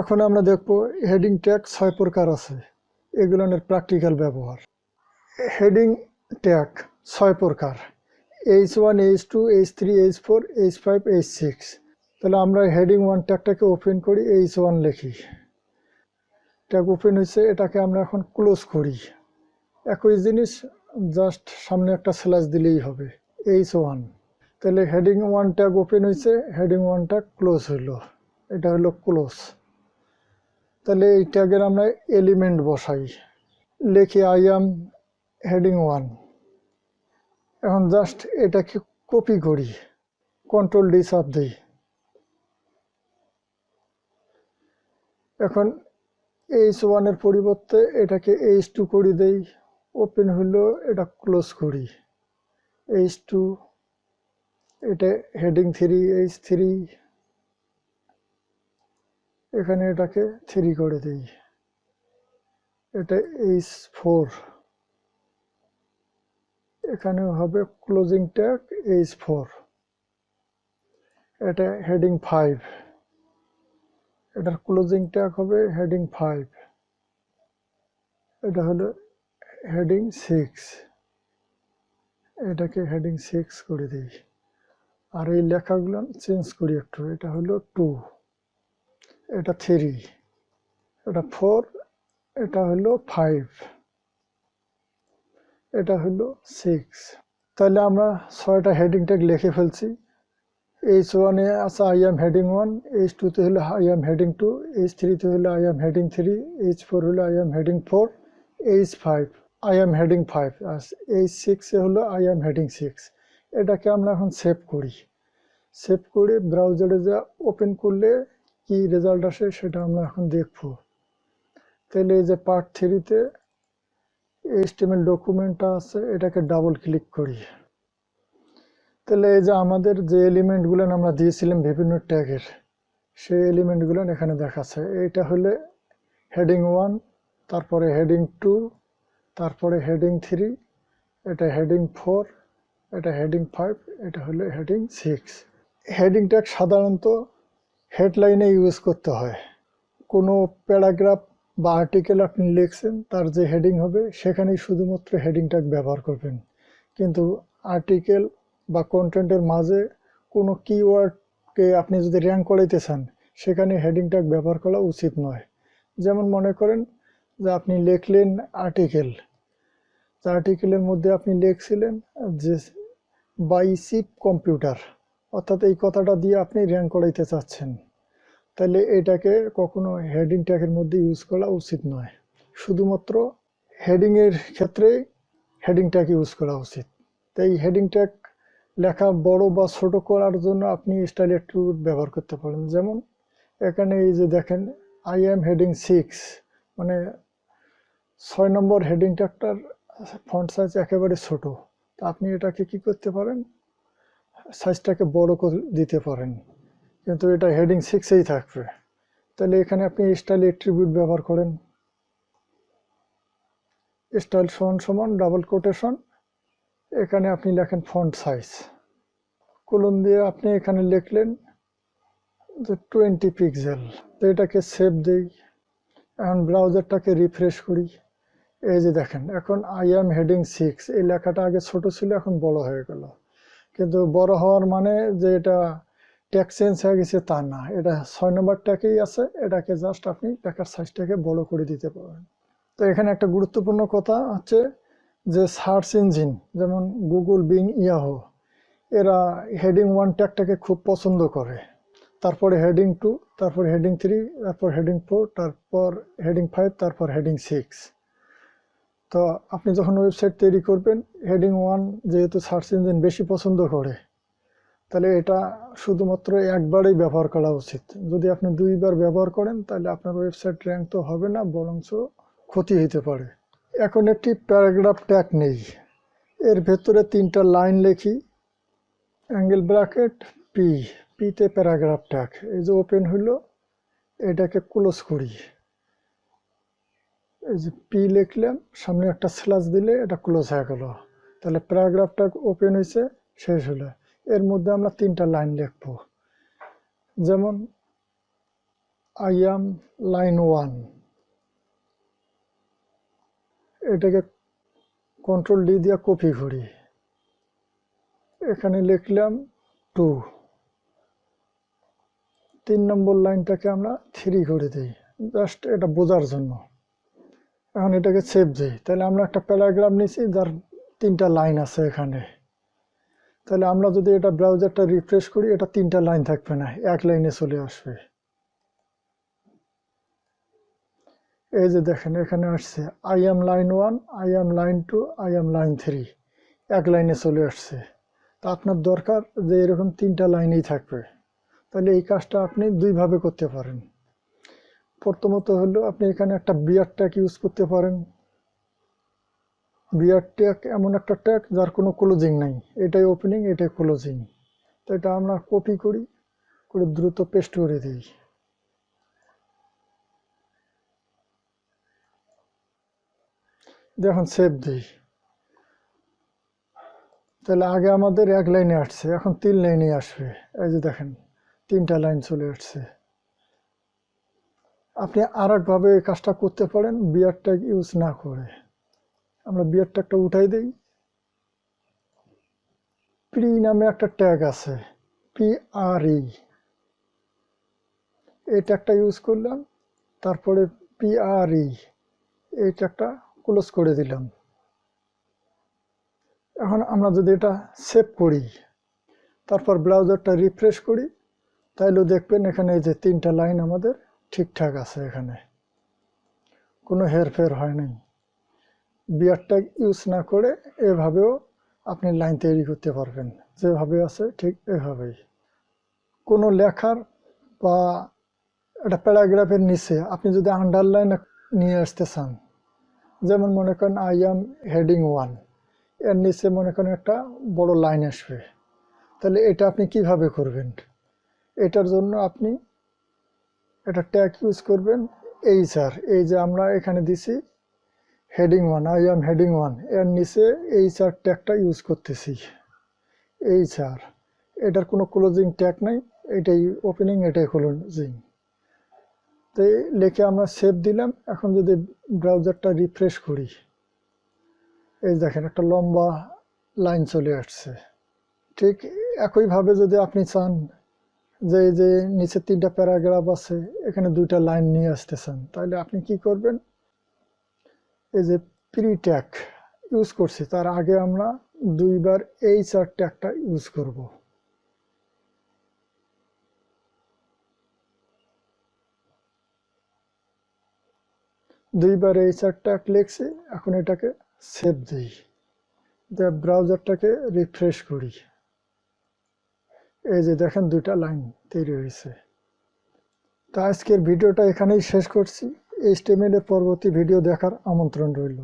এখন আমরা দেখব হেডিং ট্যাগ ছয় প্রকার আছে। এগুলোর প্র্যাকটিক্যাল ব্যবহার। হেডিং ট্যাগ ছয় প্রকার। H one H two H three H four H five H six তাহলে আমরা হেডিং ওয়ান ট্যাগটাকে ওপেন করি এইচ ওয়ান লিখি। ট্যাগ ওপেন হয়েছে, এটাকে আমরা এখন ক্লোজ করি। একই জিনিস জাস্ট সামনে একটা স্ল্যাশ দিলেই হবে এইচ ওয়ান তাহলে হেডিং ওয়ান ট্যাগ ওপেন হয়েছে হেডিং ওয়ান ট্যাগ ক্লোজ হইল। এটা হলো ক্লোজ তাহলে এই ট্যাগের আমরা এলিমেন্ট বসাই। লিখি আই এম হেডিং ওয়ান এখন জাস্ট এটাকে কপি করি। কন্ট্রোল ডি চাপ দিই। এখন এইচ ওয়ানের পরিবর্তে এটাকে এইচ টু করে দেই। ওপেন হইল, এটা ক্লোজ করি। এইচ টু এটা হেডিং থ্রি এইচ থ্রি এখানে এটাকে থ্রি করে দিই। এটা এইচ ফোর। এখানেও হবে ক্লোজিং ট্যাগ এইচ ফোর। এটা হেডিং ফাইভ। এটার ক্লোজিং ট্যাগ হবে হেডিং ফাইভ। এটা হলো হেডিং সিক্স। এটাকে হেডিং সিক্স করে দিই। আর এই লেখাগুলো চেঞ্জ করি একটু, এটা হলো টু। এটা থ্রি এটা ফোর এটা হলো ফাইভ এটা হলো সিক্স তাহলে আমরা ছয়টা হেডিং ট্যাগ লিখে ফেলছি। এইচ ওয়ানে আছে I am heading one H টুতে হলো I am heading two H থ্রিতে হলো I'm heading three H four হলো I'm heading four H five I'm heading five R H সিক্সে হলো আই এম হেডিং সিক্স এটাকে আমরা এখন সেভ করি। সেভ করে ব্রাউজারে যা ওপেন করলে কি রেজাল্ট আসে সেটা আমরা এখন দেখব। তাহলে এই যে পার্ট থ্রিতে এইচটিএমএল ডকুমেন্টটা আছে, এটাকে ডাবল ক্লিক করি। তাহলে এই যে আমাদের যে এলিমেন্টগুলো আমরা দিয়েছিলাম বিভিন্ন ট্যাগের সেই এলিমেন্টগুলো এখানে দেখাচ্ছে। এইটা হলে হেডিং ওয়ান তারপরে হেডিং টু তারপরে হেডিং থ্রি এটা হেডিং ফোর এটা হেডিং ফাইভ এটা হলো হেডিং সিক্স হেডিং ট্যাগ সাধারণত হেডলাইনে ইউজ করতে হয়। কোনো প্যারাগ্রাফ বা আর্টিকেল আপনি লিখছেন, তার যে হেডিং হবে, সেখানেই শুধুমাত্র হেডিং ট্যাগ ব্যবহার করবেন। কিন্তু আর্টিকেল বা কন্টেন্টের মাঝে কোনো কিওয়ার্ডকে আপনি যদি র্যাঙ্ক করাইতে চান, সেখানে হেডিং ট্যাগ ব্যবহার করা উচিত নয়। যেমন মনে করেন যে আপনি লিখলেন আর্টিকেল আর্টিকেলের মধ্যে আপনি লিখছিলেন যে বাইসিপ কম্পিউটার অর্থাৎ এই কথাটা দিয়ে আপনি র্যাঙ্ক করাইতে চাচ্ছেন। তাহলে এটাকে কখনো হেডিং ট্যাগের মধ্যে ইউজ করা উচিত নয়। শুধুমাত্র হেডিংয়ের ক্ষেত্রে হেডিং ট্যাগ ইউজ করা উচিত। তাই হেডিং ট্যাগ লেখা বড় বা ছোট করার জন্য আপনি স্টাইল অ্যাট্রিবিউট ব্যবহার করতে পারেন। যেমন এখানে এই যে দেখেন আই এম হেডিং সিক্স মানে ছয় নম্বর হেডিং ট্যাগটার ফন্ট সাইজ একেবারে ছোট। তা আপনি এটাকে কি করতে পারেন? সাইজটাকে বড় করে দিতে পারেন। কিন্তু এটা হেডিং সিক্সেই থাকবে। তাহলে এখানে আপনি স্টাইল এট্রিবিউট ব্যবহার করেন। স্টাইল সমান সমান ডাবল কোটেশন এখানে আপনি লেখেন ফন্ট সাইজ কলম দিয়ে আপনি এখানে লিখলেন যে টোয়েন্টি পিক্সেল তো এটাকে সেভ দিই। এখন ব্রাউজারটাকে রিফ্রেশ করি। এই যে দেখেন, এখন আই এম হেডিং সিক্স এই লেখাটা আগে ছোট ছিল, এখন বড় হয়ে গেল। কিন্তু বড় হওয়ার মানে যে এটা ট্যাগ চেঞ্জ হয়ে গেছে তা না। এটা ছয় নম্বর ট্যাগেই আছে, এটাকে জাস্ট আপনি লেখার সাইজটাকে বড় করে দিতে পারবেন তো এখানে একটা গুরুত্বপূর্ণ কথা হচ্ছে যে সার্চ ইঞ্জিন যেমন গুগল বিং ইয়াহো এরা হেডিং ওয়ান ট্যাগটাকে খুব পছন্দ করে। তারপরে হেডিং টু তারপর হেডিং থ্রি তারপর হেডিং ফোর তারপর হেডিং ফাইভ তারপর হেডিং সিক্স তো আপনি যখন ওয়েবসাইট তৈরি করবেন হেডিং ওয়ান যেহেতু সার্চ ইঞ্জিন বেশি পছন্দ করে, তাহলে এটা শুধুমাত্র একবারই ব্যবহার করা উচিত। যদি আপনি দুইবার ব্যবহার করেন, তাহলে আপনার ওয়েবসাইট র্যাঙ্ক তো হবে না, বরঞ্চ ক্ষতি হতে পারে। এখন একটি প্যারাগ্রাফ ট্যাগ নেই। এর ভেতরে তিনটা লাইন লিখি। অ্যাঙ্গেল ব্র্যাকেট পি পিতে প্যারাগ্রাফ ট্যাগ এই যে ওপেন হইল, এটাকে ক্লোজ করি। এই যে পি লিখলাম সামনে একটা স্ল্যাশ দিলে এটা ক্লোজ হয়ে গেল। তাহলে প্যারাগ্রাফটা ওপেন হয়েছে, শেষ হলো। এর মধ্যে আমরা তিনটা লাইন লিখব। যেমন আই এম লাইন ওয়ান এটাকে কন্ট্রোল ডি দিয়ে কপি করি। এখানে লিখলাম টু তিন নম্বর লাইনটাকে আমরা থ্রি করে দিই। জাস্ট এটা বোঝার জন্য। এখন এটাকে সেভ দিই। তাহলে আমরা একটা প্যারাগ্রাফ নিছি, যার তিনটা লাইন আছে এখানে। তাহলে আমরা যদি এটা ব্রাউজারটা রিফ্রেশ করি, এটা তিনটা লাইন থাকবে না, এক লাইনে চলে আসবে। এই যে দেখেন, এখানে আসছে I'm line one I'm line two I'm line three এক লাইনে চলে আসছে। তা আপনার দরকার যে এরকম তিনটা লাইনেই থাকবে। তাহলে এই কাজটা আপনি দুইভাবে করতে পারেন। প্রথমত হলো আপনি এখানে একটা বিয়ার ট্যাগ ইউজ করতে পারেন। বিয়ার ট্যাগ এমন একটা ট্যাগ যার কোনো ক্লোজিং নাই। এটাই ওপেনিং এটাই ক্লোজিং তো এটা আমরা কপি করি, করে দ্রুত পেস্ট করে দিই। দেখুন সেভ দিই। তাহলে আগে আমাদের এক লাইনে আসছে, এখন তিন লাইনে আসবে। এই যে দেখেন, তিনটা লাইন চলে আসছে। আপনি আর একভাবে এই কাজটা করতে পারেন বিয়ার ট্যাগ ইউজ না করে। আমরা বিয়ার ট্যাগটা উঠাই দিই। প্রি নামে একটা ট্যাগ আছে পি আর ই এই ট্যাগটা ইউজ করলাম, তারপরে পি আর ই এই ট্যাগটা ক্লোজ করে দিলাম। এখন আমরা যদি এটা সেভ করি, তারপর ব্রাউজারটা রিফ্রেশ করি তাইলেও দেখবেন এখানে এই যে তিনটা লাইন আমাদের ঠিকঠাক আছে এখানে। কোনো হেরফের হয় নাই বিয়ার ট্যাগ ইউজ না করে এভাবেও আপনি লাইন তৈরি করতে পারবেন। যেভাবে আছে ঠিক এভাবেই। কোনো লেখার বা একটা প্যারাগ্রাফের নিচে আপনি যদি আন্ডারলাইন নিয়ে আসতে চান, যেমন মনে করেন আই এম হেডিং ওয়ানের নিচে মনে করেন একটা বড় লাইন আসবে। তাহলে এটা আপনি কীভাবে করবেন? এটার জন্য আপনি এটা ট্যাগ ইউজ করবেন। এইচ আর এই যে আমরা এখানে দিছি heading one, I am heading one. এর নিচে এইচ আর ট্যাগটা ইউজ করতেছি। এইচ আর এটার কোনো ক্লোজিং ট্যাগ নাই, এটাই ওপেনিং, এটাই ক্লোজিং। তো এই লিখে আমরা সেভ দিলাম। এখন যদি ব্রাউজারটা রিফ্রেশ করি, এই দেখেন একটা লম্বা লাইন চলে আসছে। ঠিক একইভাবে যদি আপনি চান যে এই যে নিচে তিনটা প্যারাগ্রাফ আছে, এখানে দুইটা লাইন নিয়ে আসতেছেন। তাহলে আপনি কি করবেন? এই যে প্রি ট্যাগ ইউজ করছি, তার আগে আমরা দুইবার এই চার ট্যাগটা ইউজ করব। দুইবার এই চার ট্যাগ লিখছি, এখন এটাকে সেভ দিই। ব্রাউজারটাকে রিফ্রেশ করি। এই যে দেখেন দুইটা লাইন তৈরি হয়েছে। তা আজকের ভিডিওটা এখানেই শেষ করছি। এই স্টেমেলের পরবর্তী ভিডিও দেখার আমন্ত্রণ রইল।